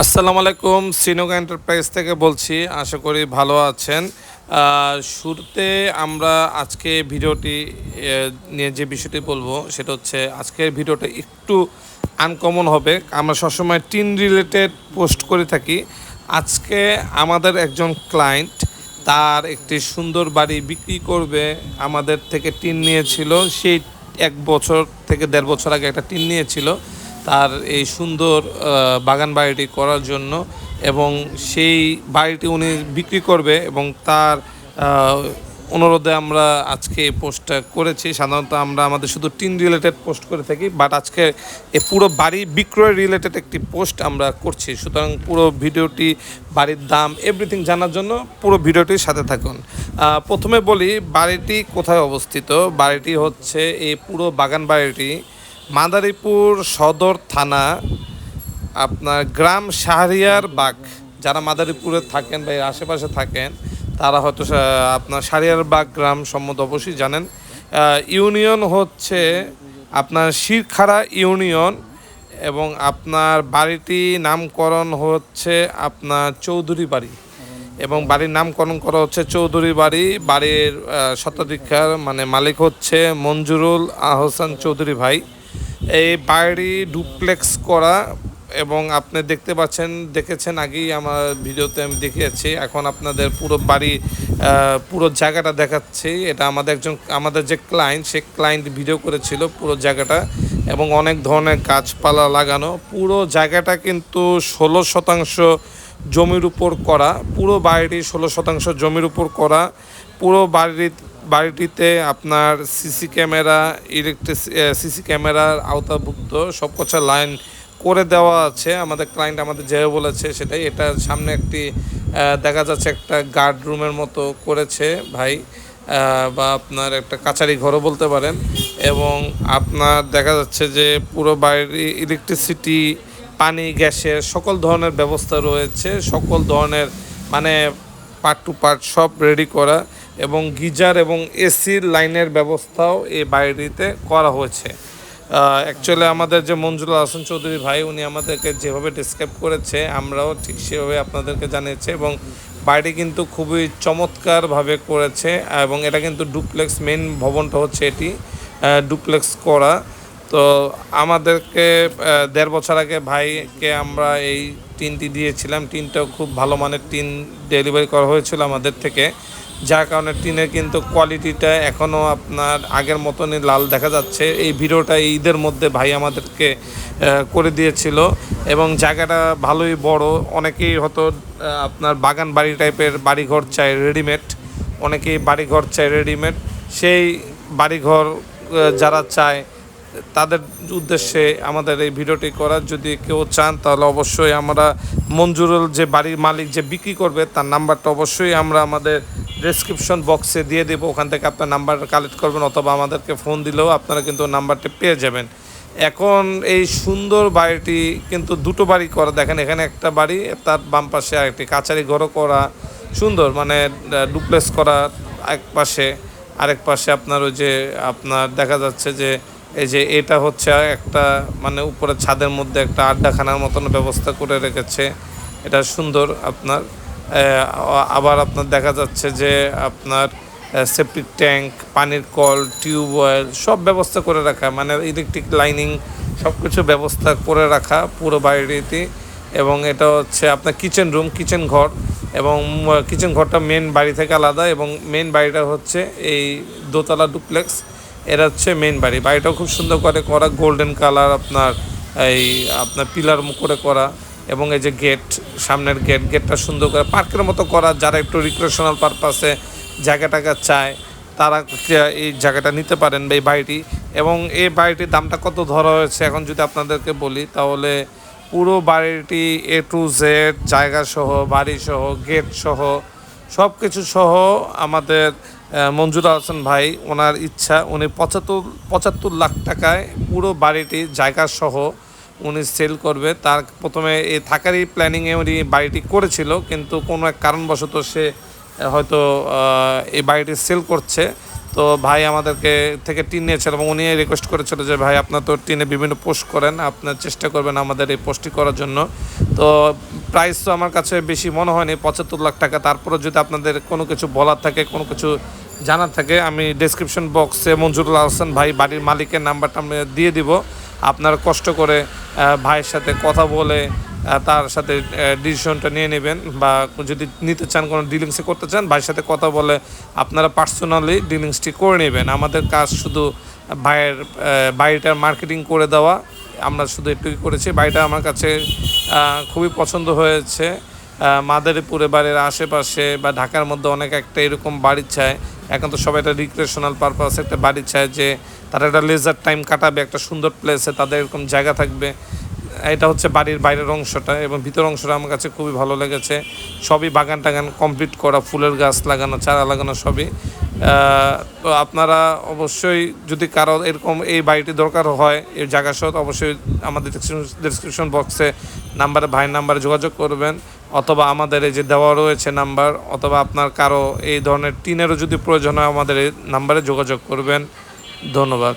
আসসালামু আলাইকুম, সিনোগা এন্টারপ্রাইজ থেকে বলছি, আশা করি ভালো আছেন। শুরুতে আমরা আজকে ভিডিওটি নিয়ে যে বিষয়টি বলব, সেটা হচ্ছে আজকের ভিডিওটা একটু আনকমন হবে। আমরা সবসময় টিন রিলেটেড পোস্ট করে থাকি। আজকে আমাদের একজন ক্লায়েন্ট তার একটি সুন্দর বাড়ি বিক্রি করবে, আমাদের থেকে টিন নিয়েছিল। সেই এক বছর থেকে দেড় বছর আগে একটা টিন নিয়েছিল। তার এই সুন্দর বাগান বাড়িটি করার জন্য এবং সেই বাড়িটি উনি বিক্রি করবে এবং তার অনুরোধে আমরা আজকে পোস্টটা করেছি। সাধারণত আমরা আমাদের শুধু টিন রিলেটেড পোস্ট করে থাকি, বাট আজকে এ পুরো বাড়ি বিক্রয় রিলেটেড একটি পোস্ট আমরা করছি। সুতরাং পুরো ভিডিওটি, বাড়ির দাম এভরিথিং জানার জন্য পুরো ভিডিওটির সাথে থাকুন। প্রথমে বলি, বাড়িটি কোথায় অবস্থিত? বাড়িটি হচ্ছে এই পুরো বাগান বাড়িটি মাদারীপুর সদর থানা, আপনার গ্রাম শাহরিয়ার বাগ। যারা মাদারীপুরে থাকেন বা আশেপাশে থাকেন, তারা হয়তো আপনার শাহরিয়ার বাগ গ্রাম সম্বন্ধে অবশ্যই জানেন। ইউনিয়ন হচ্ছে আপনার শিরখাড়া ইউনিয়ন এবং আপনার বাড়িটি নামকরণ হচ্ছে আপনার চৌধুরী বাড়ি। এবং বাড়ির নামকরণ করা হচ্ছে চৌধুরী বাড়ি। বাড়ির স্বত্বাধিকার মানে মালিক হচ্ছে মঞ্জুরুল আহসান চৌধুরী ভাই। এই বাড়ি ডুপ্লেক্স করা এবং আপনি দেখতে পাচ্ছেন, দেখেছেন আগেই আমার ভিডিওতে আমি দেখিয়েছি। এখন আপনাদের পুরো বাড়ি পুরো জায়গাটা দেখাচ্ছি। এটা আমাদের একজন, আমাদের যে ক্লায়েন্ট সে ক্লায়েন্ট ভিডিও করেছিল পুরো জায়গাটা এবং অনেক ধরনের গাছপালা লাগানো। পুরো জায়গাটা কিন্তু ষোলো শতাংশ জমির উপর করা। পুরো বাড়িটি ষোলো শতাংশ জমির উপর করা। পুরো বাড়ি বাড়িটিতে আপনার সিসি ক্যামেরা ইলেকট্রিক সিসি ক্যামেরার আওতাভুক্ত, সব কছা লাইন করে দেওয়া আছে। আমাদের ক্লায়েন্ট আমাদের যেভাবে বলেছে সেটাই। এটা সামনে একটি দেখা যাচ্ছে একটা গার্ড রুমের মতো করেছে ভাই বা আপনার একটা কাচারি ঘরও বলতে পারেন। এবং আপনার দেখা যাচ্ছে যে পুরো বাড়ি ইলেকট্রিসিটি পানি, গ্যাসের সকল ধরনের ব্যবস্থা রয়েছে। সকল ধরনের মানে পার্ট টু পার্ট সব রেডি করা। এবং গিজার এবং এসির লাইনের ব্যবস্থাও এই বাড়িটিতে করা হয়েছে। অ্যাকচুয়ালি আমাদের যে মঞ্জুরুল হাসান চৌধুরী ভাই, উনি আমাদেরকে যেভাবে ডিসক্রাইব করেছে, আমরাও ঠিক সেভাবে আপনাদেরকে জানিয়েছি এবং বাড়িটি কিন্তু খুবই চমৎকারভাবে করেছে এবং এটা কিন্তু ডুপ্লেক্স মেন ভবনটা হচ্ছে এটি ডুপ্লেক্স করা। তো আমাদেরকে দেড় বছর আগে ভাইকে আমরা এই টিনটি দিয়েছিলাম। টিনটাও খুব ভালো মানের টিন ডেলিভারি করা হয়েছিল আমাদের থেকে। যার কারণে টিনের কিন্তু কোয়ালিটিটা এখনও আপনার আগের মতনই লাল দেখা যাচ্ছে। এই ভিডিওটা ঈদের মধ্যে ভাই আমাদেরকে করে দিয়েছিল এবং জায়গাটা ভালোই বড়। অনেকেই হয়তো আপনার বাগান বাড়ি টাইপের বাড়িঘর চায় রেডিমেড অনেকেই বাড়িঘর চায় রেডিমেড সেই বাড়িঘর যারা চায়, তাদের উদ্দেশ্যে আমাদের এই ভিডিওটি করার যদি কেউ চান, তাহলে অবশ্যই আমরা মঞ্জুরুল যে বাড়ির মালিক যে বিক্রি করবে, তার নাম্বারটা অবশ্যই আমরা আমাদের ডেসক্রিপশন বক্সে দিয়ে দেবো। ওখান থেকে আপনার নাম্বার কালেক্ট করবেন অথবা আমাদেরকে ফোন দিলেও আপনারা কিন্তু নাম্বারটি পেয়ে যাবেন। এখন এই সুন্দর বাড়িটি কিন্তু দুটো বাড়ি করা। দেখেন এখানে একটা বাড়ি, তার বাম পাশে আরেকটি কাছারি ঘরও করা। সুন্দর মানে ডুপ্লেস করা এক পাশে। আরেক পাশে আপনার ওই যে, আপনার দেখা যাচ্ছে যে, এই যে এটা হচ্ছে একটা মানে উপরে ছাদের মধ্যে একটা আড্ডাখানার মতন ব্যবস্থা করে রেখেছে। এটা সুন্দর আপনার। আবার আপনার দেখা যাচ্ছে যে আপনার সেপটিক ট্যাঙ্ক পানির কল টিউবওয়েল সব ব্যবস্থা করে রাখা মানে ইলেকট্রিক লাইনিং সব কিছু ব্যবস্থা করে রাখা পুরো বাড়িটি। এবং এটা হচ্ছে আপনার কিচেন রুম কিচেন ঘর, এবং কিচেন ঘরটা মেন বাড়ি থেকে আলাদা, এবং মেন বাড়িটা হচ্ছে এই দোতলা ডুপ্লেক্স এটা হচ্ছে মেন বাড়ি। বাড়িটাও খুব সুন্দর করে করা গোল্ডেন কালার আপনার, এই আপনার পিলার করে করা। এবং এই যে গেট সামনের গেট গেটটা সুন্দর করে পার্কের মতো করা, যারা একটু রিক্রেশনাল পারপাসে জায়গাটাকে চায়, তারা এই জায়গাটা নিতে পারেন এই বাড়িটি। এবং এই বাড়িটির দামটা কত ধরা হয়েছে, এখন যদি আপনাদেরকে বলি, তাহলে পুরো বাড়িটি এ টু জেড জায়গা সহ, বাড়ি সহ গেট সহ সব কিছু সহ আমাদের মঞ্জুর হাসান ভাই, ওনার ইচ্ছা, উনি পঁচাত্তর পঁচাত্তর লাখ টাকায় পুরো বাড়িটি জায়গা সহ উনি সেল করবে। তার প্রথমে এই থাকারই প্ল্যানিংয়ে উনি বাড়িটি করেছিল, কিন্তু কোনো এক কারণবশত সে হয়তো এই বাড়িটি সেল করছে। তো ভাই আমাদেরকে থেকে টিন নিয়েছিল এবং উনি রিকোয়েস্ট করেছিল যে, ভাই, আপনার তো টিনে বিভিন্ন পোস্ট করেন আপনার চেষ্টা করবেন আমাদের এই পোস্টটি করার জন্য। তো প্রাইস তো আমার কাছে বেশি মনে হয়নি, পঁচাত্তর লাখ টাকা। তারপরে যদি আপনাদের কোনো কিছু বলার থাকে, কোনো কিছু জানার থাকে, আমি ডেসক্রিপশন বক্সে মঞ্জুরুল হাসান ভাই বাড়ির মালিকের নাম্বারটা আমি দিয়ে দিব। আপনারা কষ্ট করে ভাইয়ের সাথে কথা বলে তার সাথে ডিসিশনটা নিয়ে নেবেন বা যদি নিতে চান কোনো ডিলিংসে করতে চান, ভাইয়ের সাথে কথা বলে আপনারা পার্সোনালি ডিলিংসটি করে নেবেন। আমাদের কাজ শুধু ভাইয়ের বাড়িটার মার্কেটিং করে দেওয়া। আমরা শুধু এটুকুই করেছি। বাড়িটা আমার কাছে খুবই পছন্দ হয়েছে। মাদারীপুরে বাড়ির আশেপাশে বা ঢাকার মধ্যে অনেক একটা এরকম বাড়ি চায়। এখন তো সবাই একটা রিক্রিয়েশনাল পারপাস একটা বাড়ি চায় যে তারা একটা লেজার টাইম কাটাবে, একটা সুন্দর প্লেসে তাদের এরকম জায়গা থাকবে। এটা হচ্ছে বাড়ির বাইরের অংশটা এবং ভিতর অংশটা আমার কাছে খুবই ভালো লেগেছে। সবই বাগান টাগান কমপ্লিট করা, ফুলের গাছ লাগানো, চারা লাগানো সবই। তো আপনারা অবশ্যই যদি কারও এরকম এই বাড়িটি দরকার হয়, এই জায়গা সহ অবশ্যই আমাদের ডিসক্রিপশন বক্সে নাম্বারে ভাইয়ের নাম্বারে যোগাযোগ করবেন। অথবা আমাদের এই যে দেওয়া রয়েছে নাম্বার, অথবা আপনার কারও এই ধরনের টিনেরও যদি প্রয়োজন হয় আমাদের এই নাম্বারে যোগাযোগ করবেন। ধন্যবাদ।